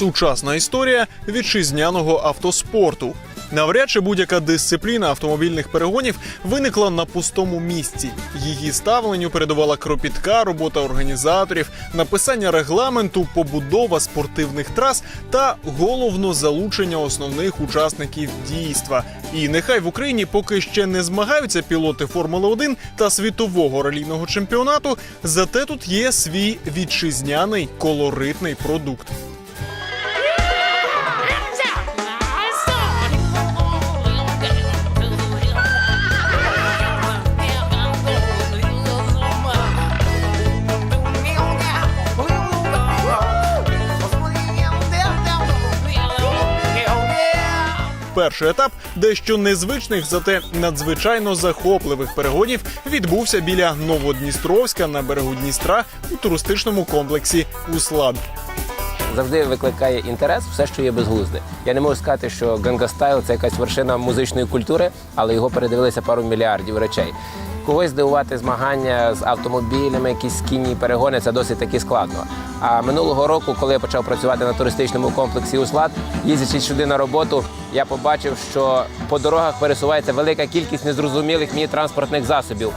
Сучасна історія вітчизняного автоспорту. Навряд чи будь-яка дисципліна автомобільних перегонів виникла на пустому місці. Її ставленню передувала кропітка робота організаторів, написання регламенту, побудова спортивних трас та головно залучення основних учасників дійства. І нехай в Україні поки ще не змагаються пілоти Формули 1 та світового ралійного чемпіонату, зате тут є свій вітчизняний колоритний продукт. Перший етап дещо незвичних, зате надзвичайно захопливих перегонів відбувся біля Новодністровська на берегу Дністра у туристичному комплексі Услад. завжди викликає інтерес все, що є безглузде. Я не можу сказати, що гангастайл це якась вершина музичної культури, але його передивилися пару мільярдів речей. Когось здивувати змагання з автомобілями, якісь кінні перегони це досить таки складно. А минулого року, коли я почав працювати на туристичному комплексі Услад, їздячи сюди на роботу, я побачив, що по дорогах пересувається велика кількість незрозумілих мені транспортних засобів.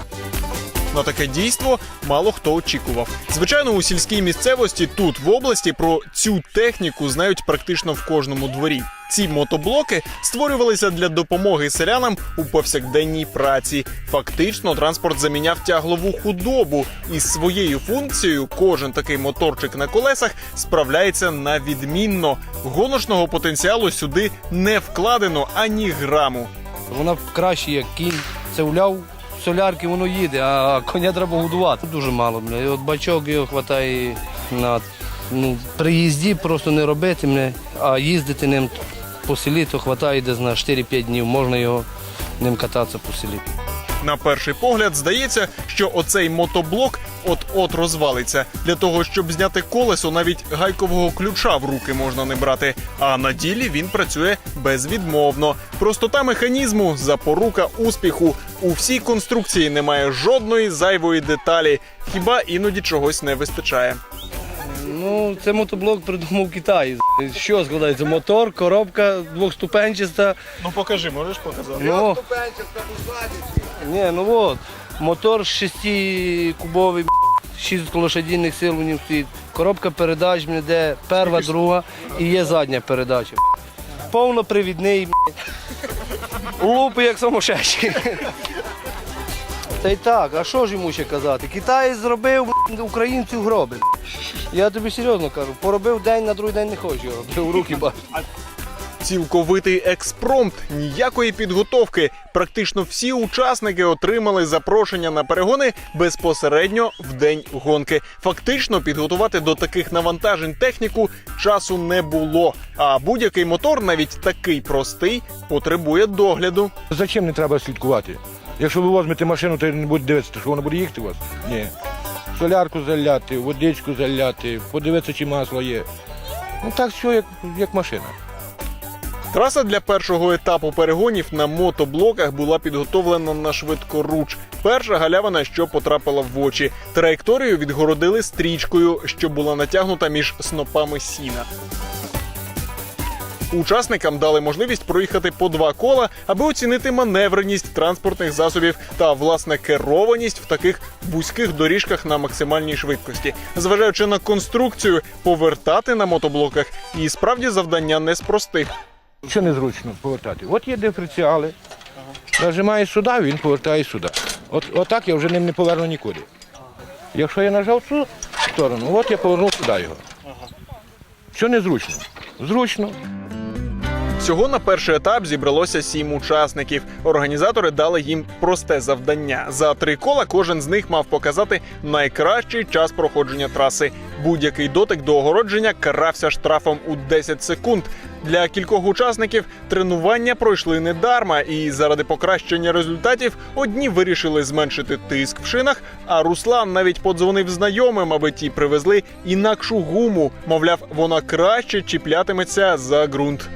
На таке дійство мало хто очікував. Звичайно, у сільській місцевості тут в області про цю техніку знають практично в кожному дворі. Ці мотоблоки створювалися для допомоги селянам у повсякденній праці. Фактично, транспорт заміняв тяглову худобу, і своєю функцією кожен такий моторчик на колесах справляється на відмінно. Гоночного потенціалу сюди не вкладено ані граму. Вона краще, як кінь. Це уляв солярки, воно їде, а коня треба годувати. Дуже мало. Бля. І от бачок його вистачає на ну, при їзді просто не робити, бля, а їздити ним по селі, то вистачає десь на 4-5 днів. Можна його ним кататися по селі. На перший погляд здається, що оцей мотоблок от-от розвалиться. Для того, щоб зняти колесо, навіть гайкового ключа в руки можна не брати. А на ділі він працює безвідмовно. Простота механізму, запорука успіху. У всій конструкції немає жодної зайвої деталі, хіба іноді чогось не вистачає. Ну, це мотоблок придумав Китай. Що складається? Мотор, коробка двохступенчаста. Ну покажи, можеш показати? Ну, ні, ну от, мотор 6-кубовий, 6 лошадиних сил у ньому стоїть. Коробка передач, мені, де перша, друга і є задня передача. Повнопривідний, лупи як самошечки. Та й так, а що ж йому ще казати? Китай зробив українців гроби. Я тобі серйозно кажу, поробив день, на другий день не хочу його, в руки бачу. Цілковитий експромт, ніякої підготовки. Практично всі учасники отримали запрошення на перегони безпосередньо в день гонки. Фактично підготувати до таких навантажень техніку часу не було. А будь-який мотор, навіть такий простий, потребує догляду. Зачем не треба слідкувати? Якщо ви візьмете машину, то не будете дивитися, що вона буде їхати у вас? Ні. Солярку заляти, водичку заляти, подивитися, чи масло є. Ну так все, як, як машина. Траса для першого етапу перегонів на мотоблоках була підготовлена на швидкоруч. Перша галявина, що потрапила в очі. Траєкторію відгородили стрічкою, що була натягнута між снопами сіна. Учасникам дали можливість проїхати по два кола, аби оцінити маневреність транспортних засобів та власне керованість в таких вузьких доріжках на максимальній швидкості. Зважаючи на конструкцію, повертати на мотоблоках і справді завдання не з простих. Що незручно повертати? От є диференціали. Нажимаєш сюди, він повертає сюди. От, отак я вже ним не поверну нікуди. Якщо я нажав цю сторону, от я повернув сюди його. Що незручно? Зручно. Всього на перший етап зібралося сім учасників. Організатори дали їм просте завдання. За три кола кожен з них мав показати найкращий час проходження траси. Будь-який дотик до огородження карався штрафом у 10 секунд. Для кількох учасників тренування пройшли недарма, і заради покращення результатів одні вирішили зменшити тиск в шинах. А Руслан навіть подзвонив знайомим, аби ті привезли інакшу гуму. Мовляв, вона краще чіплятиметься за ґрунт.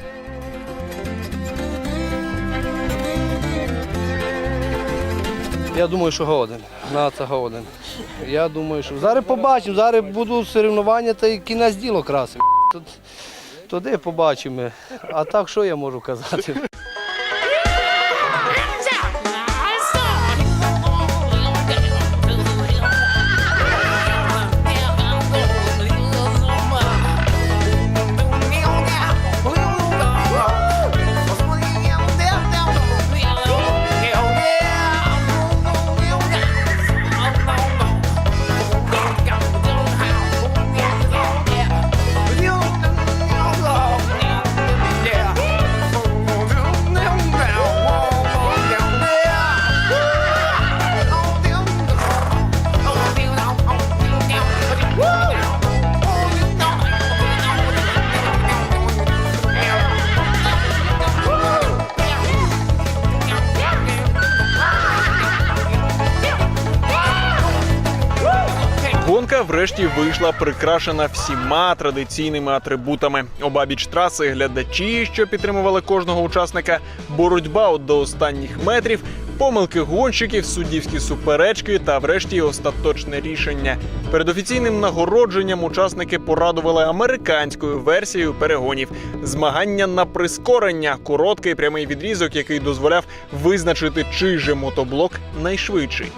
Я думаю, що годен. На це годен. Я думаю, що зараз побачимо, зараз будуть соревнування та й кінець діло красив. Туди побачимо. А так що я можу казати? Гонка врешті вийшла прикрашена всіма традиційними атрибутами. Обабіч траси глядачі, що підтримували кожного учасника, боротьба от до останніх метрів, помилки гонщиків, суддівські суперечки та, врешті, остаточне рішення. Перед офіційним нагородженням учасники порадували американською версією перегонів. Змагання на прискорення короткий прямий відрізок, який дозволяв визначити, чий же мотоблок найшвидший.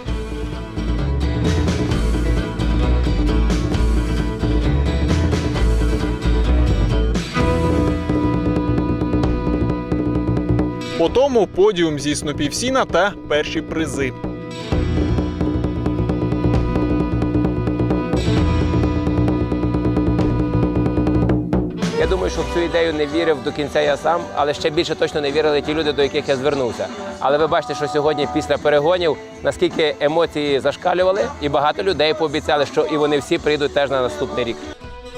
По тому подіум зі Снопівсіна та перші призи. Я думаю, що в цю ідею не вірив до кінця я сам, але ще більше точно не вірили ті люди, до яких я звернувся. Але ви бачите, що сьогодні, після перегонів, наскільки емоції зашкалювали, і багато людей пообіцяли, що і вони всі прийдуть теж на наступний рік.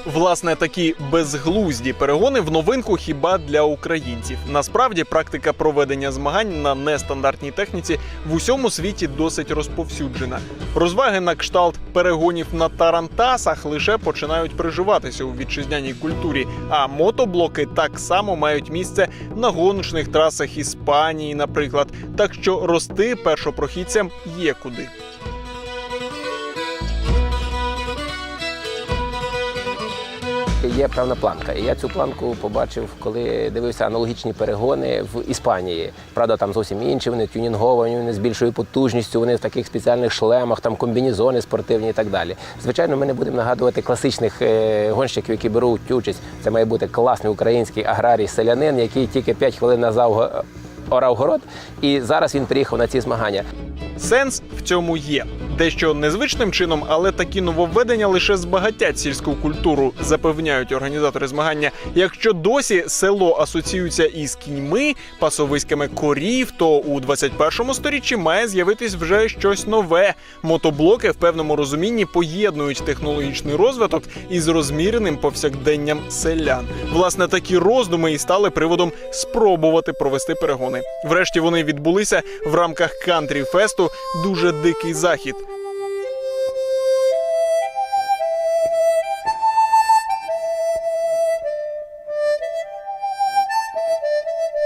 Власне, такі безглузді перегони в новинку хіба для українців. Насправді, практика проведення змагань на нестандартній техніці в усьому світі досить розповсюджена. Розваги на кшталт перегонів на тарантасах лише починають приживатися у вітчизняній культурі. А мотоблоки так само мають місце на гоночних трасах Іспанії, наприклад. Так що рости першопрохідцям є куди. Є певна планка. І я цю планку побачив, коли дивився аналогічні перегони в Іспанії. Правда, там зовсім інші, вони тюнінговані, вони з більшою потужністю, вони в таких спеціальних шлемах, там комбінезони спортивні і так далі. Звичайно, ми не будемо нагадувати класичних е, гонщиків, які беруть участь. Це має бути класний український аграрій селянин, який тільки 5 хвилин назад орав город, і зараз він приїхав на ці змагання. Сенс в цьому є. Дещо незвичним чином, але такі нововведення лише збагатять сільську культуру, запевняють організатори змагання. Якщо досі село асоціюється із кіньми, пасовиськами корів, то у 21 сторіччі має з'явитись вже щось нове. Мотоблоки в певному розумінні поєднують технологічний розвиток із розміреним повсякденням селян. Власне, такі роздуми і стали приводом спробувати провести перегони. Врешті вони відбулися в рамках кантрі фесту дуже дикий захід.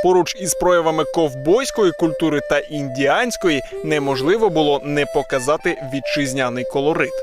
Поруч із проявами ковбойської культури та індіанської неможливо було не показати вітчизняний колорит.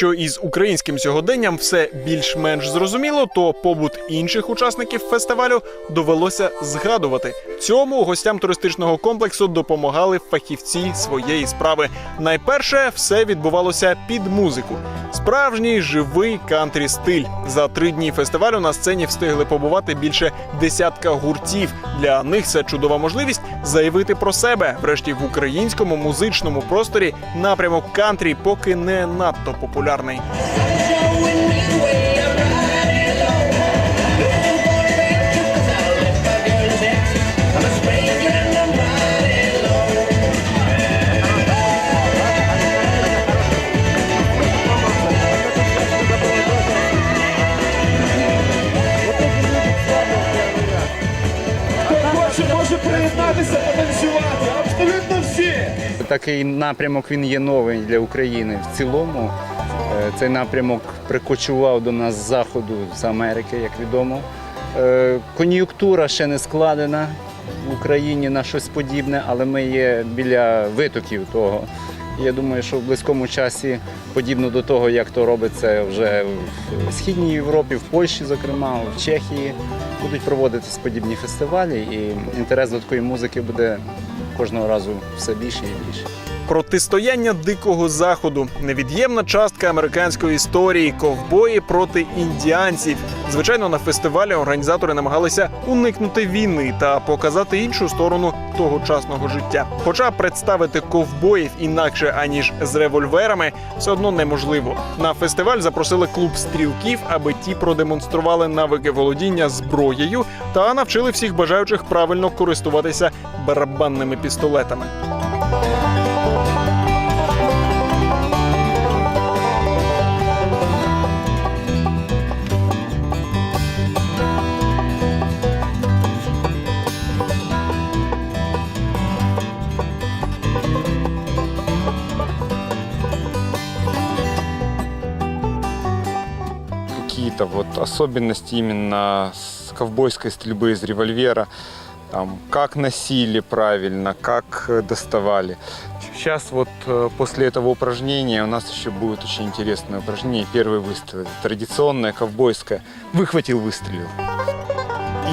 Якщо із українським сьогоденням все більш-менш зрозуміло, то побут інших учасників фестивалю довелося згадувати. Цьому гостям туристичного комплексу допомагали фахівці своєї справи. Найперше все відбувалося під музику. Справжній живий кантрі стиль. За три дні фестивалю на сцені встигли побувати більше десятка гуртів. Для них це чудова можливість заявити про себе. Врешті в українському музичному просторі напрямок кантрі поки не надто популярний. Може приєднатися, потанцювати. Абсолютно всі. Такий напрямок він є новий для України в цілому. Цей напрямок прикочував до нас з заходу з Америки, як відомо. Е, Кон'юнктура ще не складена в Україні на щось подібне, але ми є біля витоків того. Я думаю, що в близькому часі, подібно до того, як то робиться вже в Східній Європі, в Польщі, зокрема, в Чехії, будуть проводитись подібні фестивалі, і інтерес до такої музики буде кожного разу все більше і більше. Протистояння дикого заходу невід'ємна частка американської історії ковбої проти індіанців. Звичайно, на фестивалі організатори намагалися уникнути війни та показати іншу сторону тогочасного життя. Хоча представити ковбоїв інакше аніж з револьверами, все одно неможливо. На фестиваль запросили клуб стрілків, аби ті продемонстрували навики володіння зброєю та навчили всіх бажаючих правильно користуватися барабанними пістолетами. Какие-то вот особенности именно с ковбойской стрельбы из револьвера. Там, как носили правильно, как э, доставали. Сейчас вот э, после этого упражнения у нас еще будет очень интересное упражнение. Первый выстрел. Традиционное, ковбойское. Выхватил, выстрелил.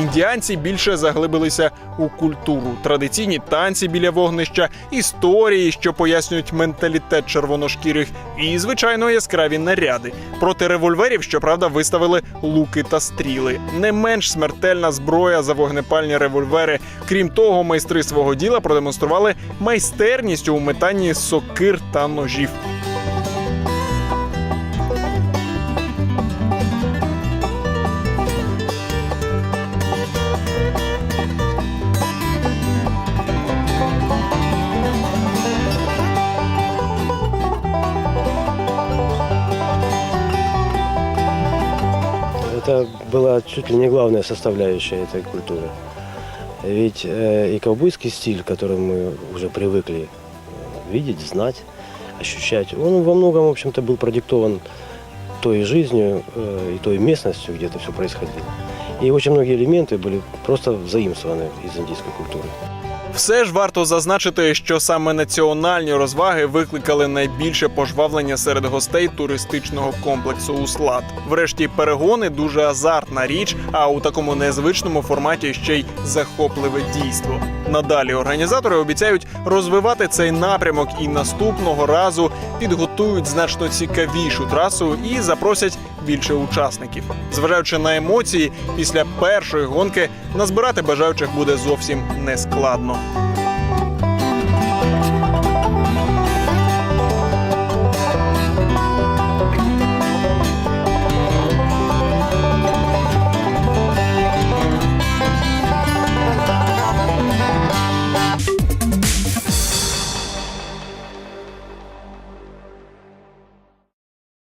Індіанці більше заглибилися у культуру, традиційні танці біля вогнища, історії, що пояснюють менталітет червоношкірих, і звичайно яскраві наряди. Проти револьверів, щоправда, виставили луки та стріли. Не менш смертельна зброя за вогнепальні револьвери. Крім того, майстри свого діла продемонстрували майстерність у метанні сокир та ножів. Это была чуть ли не главная составляющая этой культуры. Ведь э, и ковбойский стиль, к которому мы уже привыкли э, видеть, знать, ощущать, он во многом, в общем-то, был продиктован той жизнью э, и той местностью, где это все происходило. И очень многие элементы были просто заимствованы из индийской культуры. Все ж варто зазначити, що саме національні розваги викликали найбільше пожвавлення серед гостей туристичного комплексу Услад. Врешті перегони дуже азартна річ, а у такому незвичному форматі ще й захопливе дійство. Надалі організатори обіцяють розвивати цей напрямок і наступного разу підготують значно цікавішу трасу і запросять більше учасників. Зважаючи на емоції, після першої гонки назбирати бажаючих буде зовсім нескладно.